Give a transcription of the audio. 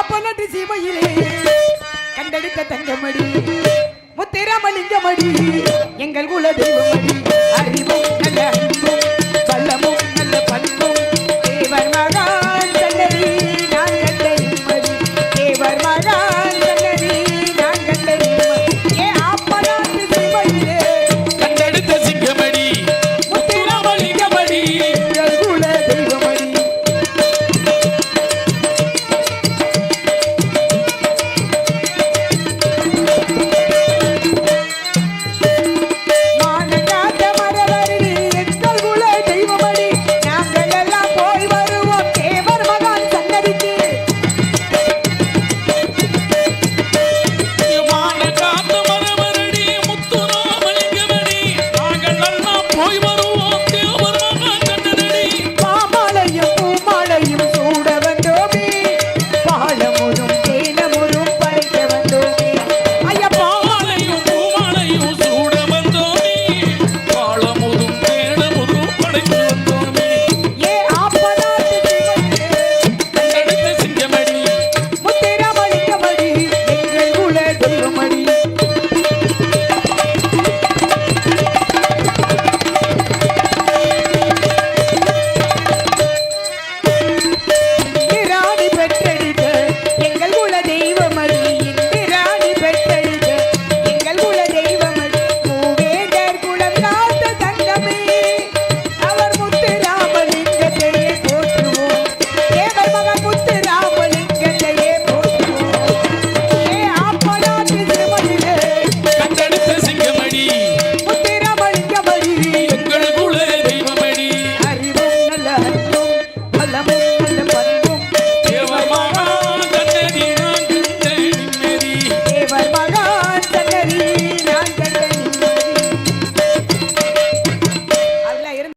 காப்பநாட்டு சீமையிலே கண்டெடுத்த தங்கமடி முத்திரமலிங்கமடி எங்கள் குல தெய்வமடி அறிவும்